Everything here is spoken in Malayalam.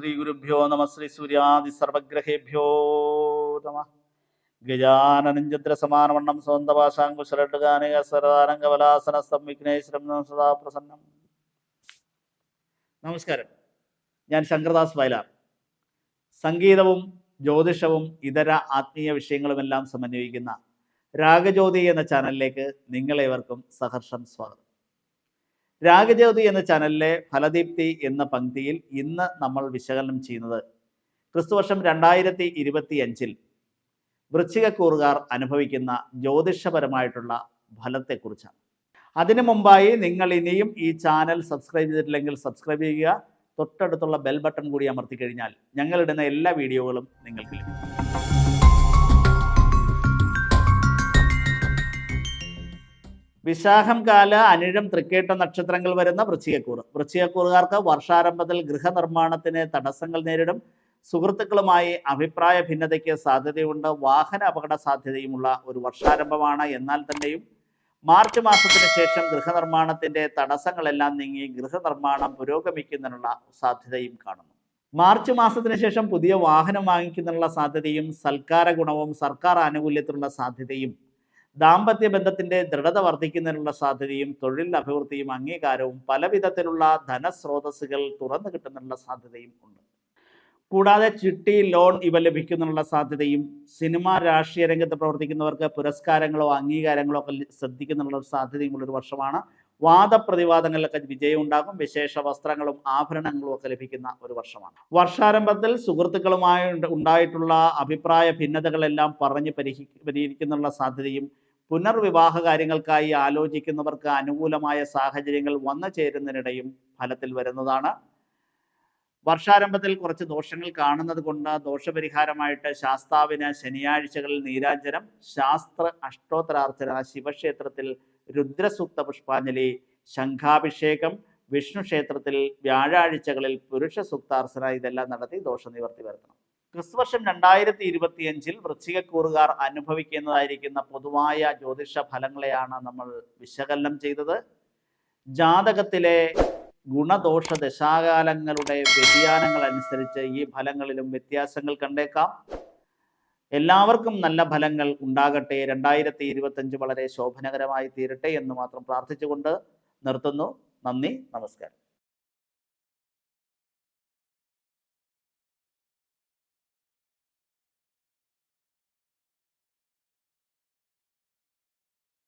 ഗുരുഭ്യോ നമ ശ്രീ സൂര്യാദി സർവഗ്രഹേഭ്യോ നമ. ഗജാനനഞ്ചന്ദ്ര സമാനവണ്ണം സ്വന്തഭാഷാങ്കുശലട്ടുഗാനിക സരതാരംഗവലാസന സംവിഘ്നേശ്വരം സദാ പ്രസന്നം. നമസ്കാരം. ഞാൻ ശങ്കർദാസ് വയലാർ. സംഗീതവും ജ്യോതിഷവും ഇതര ആത്മീയ വിഷയങ്ങളുമെല്ലാം സമന്വയിക്കുന്ന രാഗജ്യോതി എന്ന ചാനലിലേക്ക് നിങ്ങളേവർക്കും സഹർഷം സ്വാഗതം. രാഗജ്യോതി എന്ന ചാനലിലെ ഫലദീപ്തി എന്ന പങ്ക്തിയിൽ ഇന്ന് നമ്മൾ വിശകലനം ചെയ്യുന്നത് ക്രിസ്തുവർഷം രണ്ടായിരത്തി ഇരുപത്തി അഞ്ചിൽ വൃശ്ചികക്കൂറുകാർ അനുഭവിക്കുന്ന ജ്യോതിഷപരമായിട്ടുള്ള ഫലത്തെക്കുറിച്ചാണ്. അതിനു മുമ്പായി നിങ്ങൾ ഇനിയും ഈ ചാനൽ സബ്സ്ക്രൈബ് ചെയ്തിട്ടില്ലെങ്കിൽ സബ്സ്ക്രൈബ് ചെയ്യുക. തൊട്ടടുത്തുള്ള ബെൽ ബട്ടൺ കൂടി അമർത്തി കഴിഞ്ഞാൽ ഞങ്ങളിടുന്ന എല്ലാ വീഡിയോകളും നിങ്ങൾക്ക് ലഭിക്കും. വിശാഖം കാല അനിഴം തൃക്കേട്ട നക്ഷത്രങ്ങൾ വരുന്ന വൃശ്ചികക്കൂറ്. വൃശ്ചികക്കൂറുകാർക്ക് വർഷാരംഭത്തിൽ ഗൃഹനിർമ്മാണത്തിന് തടസ്സങ്ങൾ നേരിടും. സുഹൃത്തുക്കളുമായി അഭിപ്രായ ഭിന്നതയ്ക്ക് സാധ്യതയുണ്ട്. വാഹന അപകട സാധ്യതയുമുള്ള ഒരു വർഷാരംഭമാണ്. എന്നാൽ തന്നെയും മാർച്ച് മാസത്തിന് ശേഷം ഗൃഹനിർമ്മാണത്തിന്റെ തടസ്സങ്ങളെല്ലാം നീങ്ങി ഗൃഹനിർമ്മാണം പുരോഗമിക്കുന്നതിനുള്ള സാധ്യതയും കാണുന്നു. മാർച്ച് മാസത്തിന് ശേഷം പുതിയ വാഹനം വാങ്ങിക്കുന്നതിനുള്ള സാധ്യതയും സൽക്കാര ഗുണവും സർക്കാർ ആനുകൂല്യത്തിനുള്ള സാധ്യതയും ദാമ്പത്യ ബന്ധത്തിന്റെ ദൃഢത വർദ്ധിക്കുന്നതിനുള്ള സാധ്യതയും തൊഴിൽ അഭിവൃദ്ധിയും അംഗീകാരവും പല വിധത്തിലുള്ള ധനസ്രോതസ്സുകൾ തുറന്നു കിട്ടുന്നതിനുള്ള സാധ്യതയും ഉണ്ട്. കൂടാതെ ചിട്ടി ലോൺ ഇവ ലഭിക്കുന്നതിനുള്ള സാധ്യതയും സിനിമ രാഷ്ട്രീയ രംഗത്ത് പ്രവർത്തിക്കുന്നവർക്ക് പുരസ്കാരങ്ങളോ അംഗീകാരങ്ങളോ ഒക്കെ ശ്രദ്ധിക്കുന്നതിനുള്ള സാധ്യതയുമുള്ള ഒരു വർഷമാണ്. വാദപ്രതിവാദങ്ങളിലൊക്കെ വിജയം ഉണ്ടാകും. വിശേഷ വസ്ത്രങ്ങളും ആഭരണങ്ങളും ഒക്കെ ലഭിക്കുന്ന ഒരു വർഷമാണ്. വർഷാരംഭത്തിൽ സുഹൃത്തുക്കളുമായി ഉണ്ടായിട്ടുള്ള അഭിപ്രായ ഭിന്നതകളെല്ലാം പറഞ്ഞ് പരിഹരി പരിഹരിക്കുന്നുള്ള സാധ്യതയും പുനർവിവാഹ കാര്യങ്ങൾക്കായി ആലോചിക്കുന്നവർക്ക് അനുകൂലമായ സാഹചര്യങ്ങൾ വന്നു ചേരുന്നതിനിടയും ഫലത്തിൽ വരുന്നതാണ്. വർഷാരംഭത്തിൽ കുറച്ച് ദോഷങ്ങൾ കാണുന്നത് കൊണ്ട് ദോഷപരിഹാരമായിട്ട് ശാസ്താവിന് ശനിയാഴ്ചകളിൽ നീരാഞ്ജനം ശാസ്ത്ര അഷ്ടോത്തരാർച്ചന ശിവക്ഷേത്രത്തിൽ രുദ്രസൂക്ത പുഷ്പാഞ്ജലി ശംഖാഭിഷേകം വിഷ്ണു ക്ഷേത്രത്തിൽ വ്യാഴാഴ്ചകളിൽ പുരുഷ സൂക്താർച്ചന ഇതെല്ലാം നടത്തി ദോഷനിവർത്തി വരുത്തണം. ക്രിസ്തുവർഷം രണ്ടായിരത്തി ഇരുപത്തിയഞ്ചിൽ വൃശ്ചികക്കൂറുകാർ അനുഭവിക്കുന്നതായിരിക്കുന്ന പൊതുവായ ജ്യോതിഷ ഫലങ്ങളെയാണ് നമ്മൾ വിശകലനം ചെയ്തത്. ജാതകത്തിലെ ഗുണദോഷ ദശാകാലങ്ങളുടെ വ്യതിയാനങ്ങൾ അനുസരിച്ച് ഈ ഫലങ്ങളിലും വ്യത്യാസങ്ങൾ കണ്ടേക്കാം. എല്ലാവർക്കും നല്ല ഫലങ്ങൾ ഉണ്ടാകട്ടെ. രണ്ടായിരത്തി ഇരുപത്തഞ്ച് വളരെ ശോഭനകരമായി തീരട്ടെ എന്ന് മാത്രം പ്രാർത്ഥിച്ചുകൊണ്ട് നിർത്തുന്നു. നന്ദി നമസ്കാരം.